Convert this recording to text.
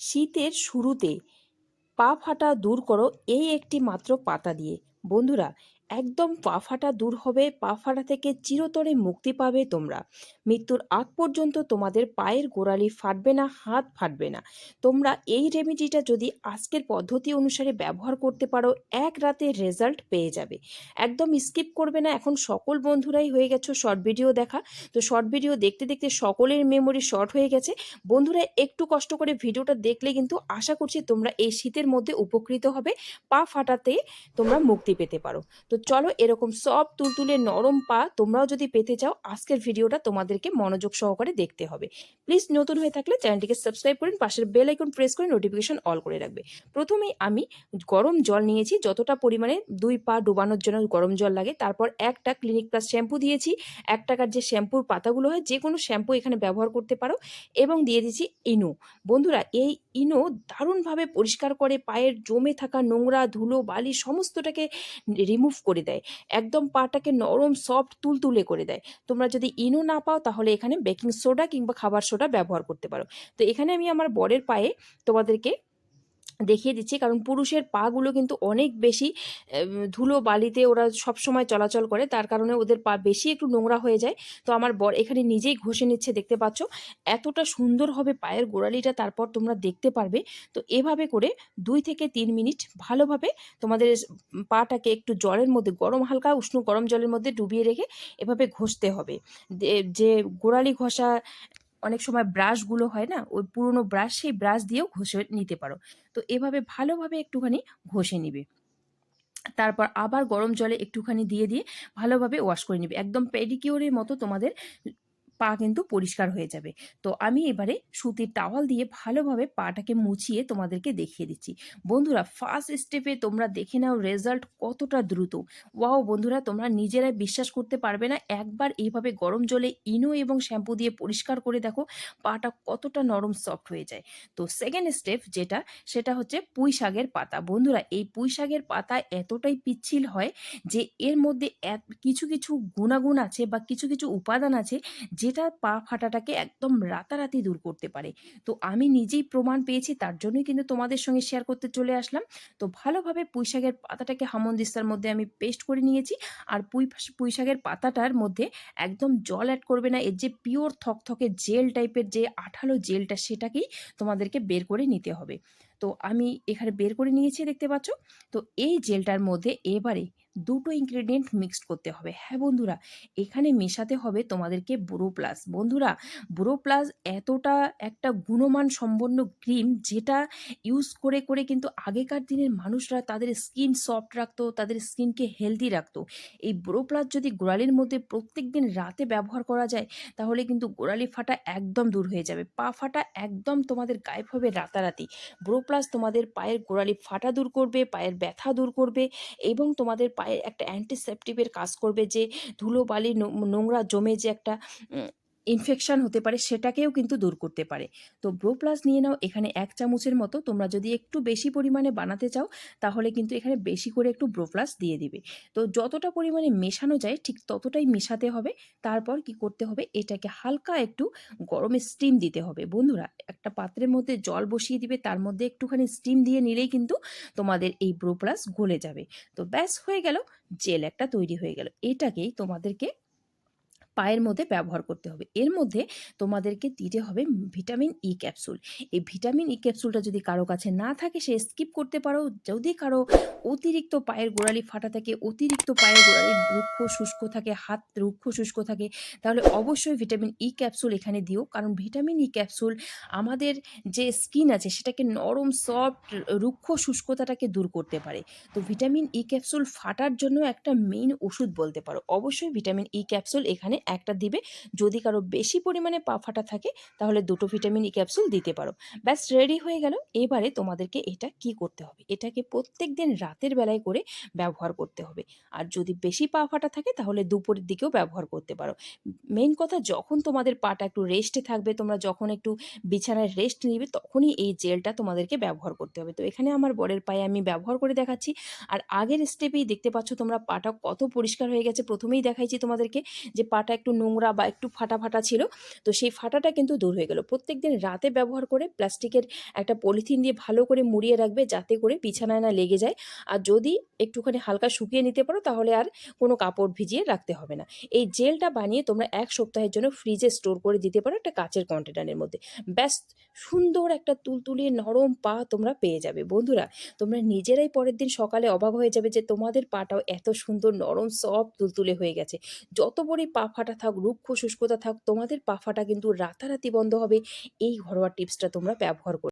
শীতের শুরুতে পা ফাটা দূর করো এই একটি মাত্র পাতা দিয়ে। বন্ধুরা একদম পা ফাটা দূর হবে, পা ফাটা থেকে চিরতরে মুক্তি পাবে তোমরা। মৃত্যুর আগ পর্যন্ত তোমাদের পায়ের গোড়ালি ফাটবে না, হাত ফাটবে না। তোমরা এই রেমেডিটা যদি আজকের পদ্ধতি অনুসারে ব্যবহার করতে পারো, এক রাতে রেজাল্ট পেয়ে যাবে। একদম স্কিপ করবে না, এখন সকল বন্ধুরাই হয়ে গেছো শর্ট ভিডিও দেখা। তো শর্ট ভিডিও দেখতে দেখতে সকলের মেমোরি শর্ট হয়ে গেছে। বন্ধুরা, একটু কষ্ট করে ভিডিওটা দেখলে কিন্তু আশা করছি তোমরা এই শীতের মধ্যে উপকৃত হবে, পা ফাটাতে তোমরা মুক্তি পেতে পারো। তো চলো এরকম সব তুলতুলে নরম পা তোমরাও যদি পেতে চাও, আজকের ভিডিওটা তোমাদেরকে মনোযোগ সহকারে দেখতে হবে। প্লিজ নতুন হয়ে থাকলে চ্যানেলটিকে সাবস্ক্রাইব করুন, পাশের বেল আইকন প্রেস করে নোটিফিকেশন অল করে রাখবে। প্রথমেই আমি গরম জল নিয়েছি, যতটা পরিমাণে দুই পা ডোবানোর জন্য গরম জল লাগে, তারপর একটা ক্লিনিক প্লাস শ্যাম্পু দিয়েছি, এক টাকার যে শ্যাম্পুর পাতাগুলো হয়, যে কোনো শ্যাম্পু এখানে ব্যবহার করতে পারো, এবং দিয়ে দিয়েছি ইনো বন্ধুরা, এই ইনো দারুণভাবে পরিষ্কার করে, পায়ের জমে থাকা নোংরা, ধুলো, বালি, সমস্তটাকে রিমুভ করে দেয়। একদম পাটাকে নরম সফট তুলতুলে করে দেয়। তোমরা যদি ইনো না পাও, তাহলে এখানে বেকিং সোডা কিংবা খাবার সোডা ব্যবহার করতে পারো। তো এখানে আমি আমার বরের পায়ে তোমাদেরকে দেখিয়ে দিচ্ছি। কারণ পুরুষের পাগুলো কিন্তু অনেক বেশি ধুলো বালিতে ওরা সব সময় চলাচল করে। তার কারণে ওদের পা বেশি একটু নোংরা হয়ে যায়। তো আমার বর এখানে নিজেই ঘষে নিচ্ছে, দেখতে পাচ্ছ? এতটা সুন্দর হবে পায়ের গোড়ালিটা, তারপর তোমরা দেখতে পারবে। তো এভাবে করে দুই থেকে তিন মিনিট ভালোভাবে তোমাদের পাটাকে একটু জলের মধ্যে, গরম, হালকা উষ্ণ গরম জলের মধ্যে ডুবিয়ে রেখে এভাবে ঘষতে হবে। যে গোড়ালি ঘষা অনেক সময় ব্রাশগুলো হয় না, ওই পুরনো ব্রাশ সেই ব্রাশ দিয়েও ঘষে নিতে পারো। তো এভাবে ভালোভাবে একটুখানি ঘষে নিবে। তারপর আবার গরম জলে একটুখানি দিয়ে দিয়ে ভালোভাবে ওয়াশ করে নিবে। একদম পেডিকিওরের মতো তোমাদের পা কিন্তু পরিষ্কার হয়ে যাবে। তো আমি এবারে সুতির টাওয়াল দিয়ে ভালোভাবে পাটাকে মুছিয়ে তোমাদেরকে দেখিয়ে দিচ্ছি। বন্ধুরা ফার্স্ট স্টেপে তোমরা দেখে নাও রেজাল্ট কতটা দ্রুত। ওয়াও বন্ধুরা, তোমরা নিজেরাই বিশ্বাস করতে পারবে না। একবার এইভাবে গরম জলে ইনো এবং শ্যাম্পু দিয়ে পরিষ্কার করে দেখো, পাটা কতটা নরম সফট হয়ে যায়। তো সেকেন্ড স্টেপ যেটা, সেটা হচ্ছে পুঁই শাকের পাতা। বন্ধুরা, এই পুঁই শাকের পাতা এতটাই পিচ্ছিল হয় যে এর মধ্যে কিছু কিছু গুণাগুণ আছে বা কিছু কিছু উপাদান আছে যেটা পা ফাটাটাকে একদম রাতারাতি দূর করতে পারে। তো আমি নিজেই প্রমাণ পেয়েছি, তার জন্যই কিন্তু তোমাদের সঙ্গে শেয়ার করতে চলে আসলাম। তো ভালোভাবে পুঁই শাকের পাতাটাকে হামনদিস্তার মধ্যে আমি পেস্ট করে নিয়েছি। আর পুঁই পুঁই শাকের পাতাটার মধ্যে একদম জল অ্যাড করবে না, এর যে পিওর থকথকে জেল টাইপের যে আঠালো জেলটা সেটাকেই তোমাদেরকে বের করে নিতে হবে। তো আমি এখানে বের করে নিয়েছি, দেখতে পাচ্ছ? তো এই জেলটার মধ্যে এবারে দুটো ইনগ্রেডিয়েন্ট মিক্সড করতে হবে। হ্যাঁ বন্ধুরা, এখানে মেশাতে হবে তোমাদেরকে বুড়ো প্লাস বন্ধুরা বুড়ো প্লাস এতটা একটা গুণমান সম্পন্ন ক্রিম যেটা ইউজ করে করে কিন্তু আগেকার দিনের মানুষরা তাদের স্কিন সফট রাখতো, তাদের স্কিনকে হেলদি রাখতো। এই বুড়ো প্লাস যদি গোড়ালির মধ্যে প্রত্যেক দিন রাতে ব্যবহার করা যায়, তাহলে কিন্তু গোড়ালি ফাটা একদম দূর হয়ে যাবে। পা ফাটা একদম তোমাদের গায়েব হবে রাতারাতি। ব্রো প্লাস তোমাদের পায়ের গোড়ালি ফাটা দূর করবে, পায়ের ব্যথা দূর করবে এবং তোমাদের একটা অ্যান্টিসেপটিভের কাজ করবে যে ধুলো বালি নোংরা জমে যে একটা ইনফেকশন হতে পারে, সেটাকেও কিন্তু দূর করতে পারে। তো ব্রো প্লাস নিয়ে নাও, এখানে এক চামচের মতো, তোমরা যদি একটু বেশি পরিমাণে বানাতে চাও, তাহলে কিন্তু এখানে বেশি করে একটু ব্রো প্লাস দিয়ে দিবে। তো যতটা পরিমাণে মেশানো যায়, ঠিক ততটাই মেশাতে হবে। তারপর কি করতে হবে, এটাকে হালকা একটু গরমে স্টিম দিতে হবে। বন্ধুরা, একটা পাত্রের মধ্যে জল বসিয়ে দিবে, তার মধ্যে একটুখানি স্টিম দিয়ে নিলেই কিন্তু তোমাদের এই ব্রো প্লাস গলে যাবে। তো ব্যাস, হয়ে গেল, জেল একটা তৈরি হয়ে গেল। এটাকেই তোমাদেরকে পায়ের মধ্যে ব্যবহার করতে হবে। এর মধ্যে তোমাদেরকে দিতে হবে ভিটামিন ই ক্যাপসুল এই ভিটামিন ই ক্যাপসুলটা যদি কারও কাছে না থাকে, সে স্কিপ করতে পারো। যদি কারও অতিরিক্ত পায়ের গোড়ালি ফাটা থাকে, অতিরিক্ত পায়ের গোড়ালি রুক্ষ, শুষ্ক থাকে, হাত রুক্ষ, শুষ্ক থাকে, তাহলে অবশ্যই ভিটামিন ই ক্যাপসুল এখানে দিও। কারণ ভিটামিন ই ক্যাপসুল আমাদের যে স্কিন আছে, সেটাকে নরম সফট রুক্ষ, শুষ্কতাটাকে দূর করতে পারে। তো ভিটামিন ই ক্যাপসুল ফাটার জন্য একটা মেইন ওষুধ বলতে পারো। অবশ্যই ভিটামিন ই ক্যাপসুল এখানে একটা দিবে। যদি কারও বেশি পরিমাণে পা ফাটা থাকে, তাহলে দুটো ভিটামিন ই ক্যাপসুল দিতে পারো। ব্যাস রেডি হয়ে গেল। এবারে তোমাদেরকে এটা কি করতে হবে? এটাকে প্রত্যেক দিন রাতের বেলায় করে ব্যবহার করতে হবে। আর যদি বেশি পা ফাটা থাকে, তাহলে দুপুরের দিকেও ব্যবহার করতে পারো। মেন কথা, যখন তোমাদের পাটা একটু রেস্টে থাকবে, তোমরা যখন একটু বিছানায় রেস্ট নিবে, তখনই এই জেলটা তোমাদেরকে ব্যবহার করতে হবে। তো এখানে আমার বরের পায়ে আমি ব্যবহার করে দেখাচ্ছি। আর আগের স্টেপেই দেখতে পাচ্ছ তোমরা পাটা কত পরিষ্কার হয়ে গেছে। প্রথমেই দেখাইছি তোমাদেরকে যে পাটা একটু নোংরা বা একটু ফাটা ফাটা ছিল, তো সেই ফাটাটা কিন্তু দূর হয়ে গেল। প্রত্যেক দিন রাতে ব্যবহার করে প্লাস্টিকের একটা পলিথিন দিয়ে ভালো করে মুড়িয়ে রাখবে, যাতে করে বিছানায় না লেগে যায়। আর যদি একটুখানি হালকা শুকিয়ে নিতে পারো, তাহলে আর কোনো কাপড় ভিজিয়ে রাখতে হবে না। এই জেলটা বানিয়ে তোমরা এক সপ্তাহের জন্য ফ্রিজে স্টোর করে দিতে পারো একটা কাচের কন্টেনারের মধ্যে। ব্যাস, সুন্দর একটা তুলতুলে নরম পা তোমরা পেয়ে যাবে। বন্ধুরা, তোমরা নিজেরাই পরের দিন সকালে অবাক হয়ে যাবে যে তোমাদের পাটাও এত সুন্দর নরম সব তুলতুলে হয়ে গেছে। যত বড়ই পা ফাটা থাক রুক্ষ শুষ্কতা থাক, তোমাদের পা ফাটা কিন্তু রাতারাতি বন্ধ হবে। এই ঘরোয়া টিপসটা তোমরা ব্যবহার করো।